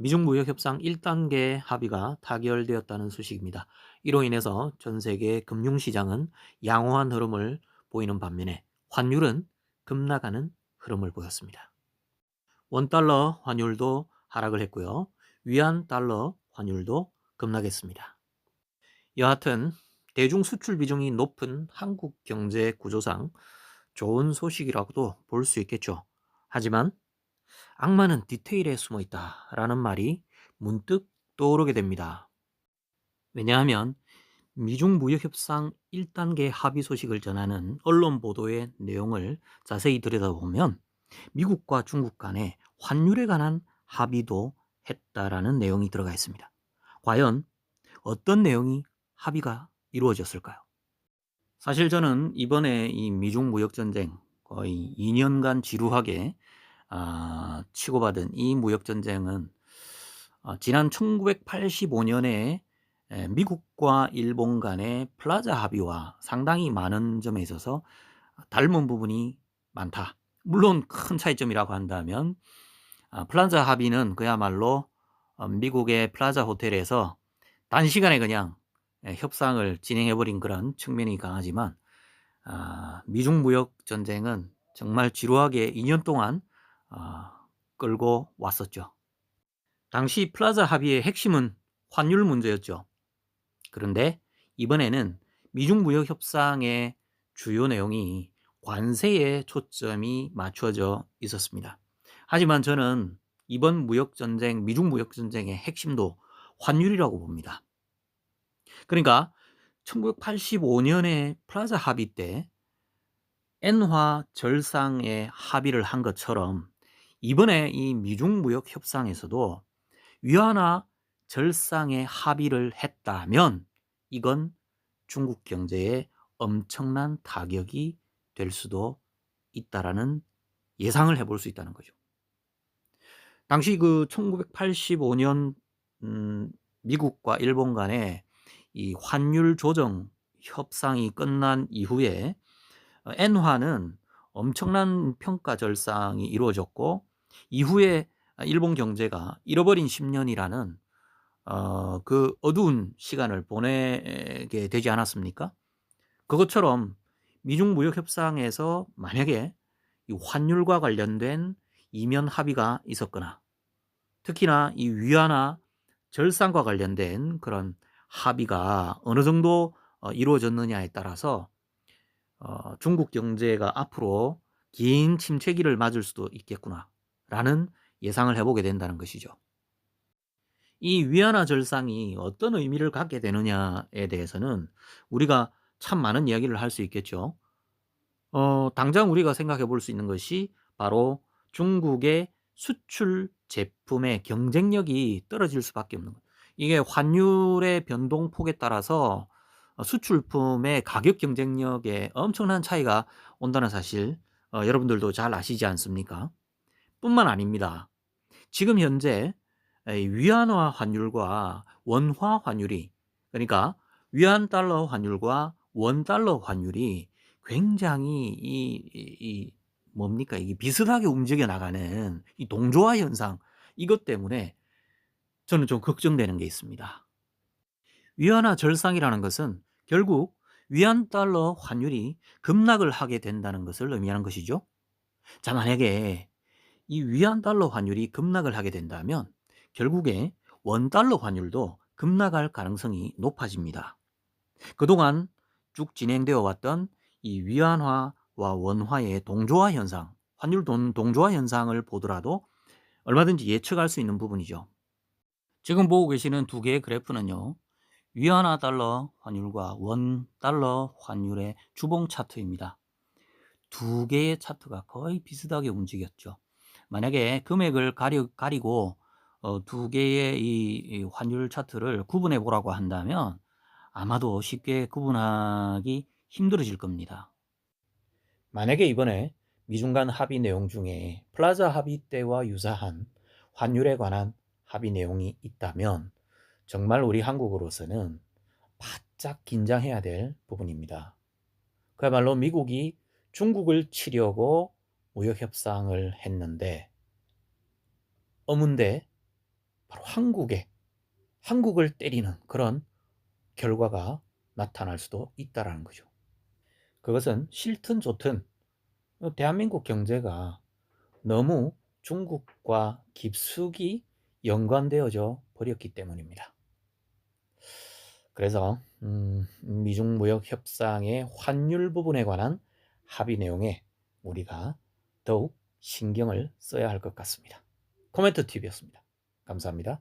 미중 무역 협상 1단계 합의가 타결되었다는 소식입니다. 이로 인해서 전 세계 금융 시장은 양호한 흐름을 보이는 반면에 환율은 급락하는 흐름을 보였습니다. 원달러 환율도 하락을 했고요. 위안 달러 환율도 급락했습니다. 여하튼 대중 수출 비중이 높은 한국 경제 구조상 좋은 소식이라고도 볼 수 있겠죠. 하지만 악마는 디테일에 숨어 있다 라는 말이 문득 떠오르게 됩니다. 왜냐하면 미중 무역 협상 1단계 합의 소식을 전하는 언론 보도의 내용을 자세히 들여다보면 미국과 중국 간의 환율에 관한 합의도 했다라는 내용이 들어가 있습니다. 과연 어떤 내용이 합의가 이루어졌을까요? 사실 저는 이번에 이 미중 무역 전쟁 거의 2년간 지루하게 아, 치고받은 이 무역 전쟁은 어, 지난 1985년에 미국과 일본 간의 플라자 합의와 상당히 많은 점에 있어서 닮은 부분이 많다. 물론 큰 차이점이라고 한다면 아, 플라자 합의는 그야말로 어, 미국의 플라자 호텔에서 단시간에 그냥 협상을 진행해버린 그런 측면이 강하지만 아, 미중 무역 전쟁은 정말 지루하게 2년 동안 어, 끌고 왔었죠. 당시 플라자 합의의 핵심은 환율 문제였죠. 그런데 이번에는 미중 무역 협상의 주요 내용이 관세에 초점이 맞춰져 있었습니다. 하지만 저는 이번 무역 전쟁, 미중 무역 전쟁의 핵심도 환율이라고 봅니다. 그러니까 1985년에 플라자 합의 때 엔화 절상에 합의를 한 것처럼 이번에 이 미중 무역 협상에서도 위안화 절상에 합의를 했다면 이건 중국 경제에 엄청난 타격이 될 수도 있다라는 예상을 해볼 수 있다는 거죠. 당시 그 1985년 음, 미국과 일본 간의 이 환율 조정 협상이 끝난 이후에 엔화는 엄청난 평가 절상이 이루어졌고 이후에 일본 경제가 잃어버린 10년이라는 어, 그 어두운 시간을 보내게 되지 않았습니까? 그것처럼 미중 무역 협상에서 만약에 이 환율과 관련된 이면 합의가 있었거나 특히나 이 위안화 절상과 관련된 그런 합의가 어느 정도 어, 이루어졌느냐에 따라서 어, 중국 경제가 앞으로 긴 침체기를 맞을 수도 있겠구나 라는 예상을 해보게 된다는 것이죠. 이 위안화 절상이 어떤 의미를 갖게 되느냐에 대해서는 우리가 참 많은 이야기를 할 수 있겠죠. 어, 당장 우리가 생각해 볼 수 있는 것이 바로 중국의 수출 제품의 경쟁력이 떨어질 수밖에 없는 것. 이게 환율의 변동폭에 따라서 수출품의 가격 경쟁력에 엄청난 차이가 온다는 사실 어, 여러분들도 잘 아시지 않습니까? 뿐만 아닙니다. 지금 현재 위안화 환율과 원화 환율이 그러니까 위안 달러 환율과 원 달러 환율이 굉장히 이, 이, 이 뭡니까 이게 비슷하게 움직여 나가는 이 동조화 현상 이것 때문에 저는 좀 걱정되는 게 있습니다. 위안화 절상이라는 것은 결국 위안 달러 환율이 급락을 하게 된다는 것을 의미하는 것이죠. 자, 만약에 이 위안 달러 환율이 급락을 하게 된다면 결국에 원 달러 환율도 급락할 가능성이 높아집니다. 그동안 쭉 진행되어 왔던 이 위안화와 원화의 동조화 현상, 환율 동조화 현상을 보더라도 얼마든지 예측할 수 있는 부분이죠. 지금 보고 계시는 두 개의 그래프는요. 위안화 달러 환율과 원 달러 환율의 주봉 차트입니다. 두 개의 차트가 거의 비슷하게 움직였죠. 만약에 금액을 가리, 가리고 어, 두 개의 이, 이 환율 차트를 구분해 보라고 한다면 아마도 쉽게 구분하기 힘들어질 겁니다. 만약에 이번에 미중 간 합의 내용 중에 플라자 합의 때와 유사한 환율에 관한 합의 내용이 있다면 정말 우리 한국으로서는 바짝 긴장해야 될 부분입니다. 그야말로 미국이 중국을 치려고 무역 협상을 했는데 어문대 바로 한국에 한국을 때리는 그런 결과가 나타날 수도 있다라는 거죠. 그것은 싫든 좋든 대한민국 경제가 너무 중국과 깊숙이 연관되어져 버렸기 때문입니다. 그래서 음, 미중 무역 협상의 환율 부분에 관한 합의 내용에 우리가 더욱 신경을 써야 할 것 같습니다. 코멘트 TV였습니다. 감사합니다.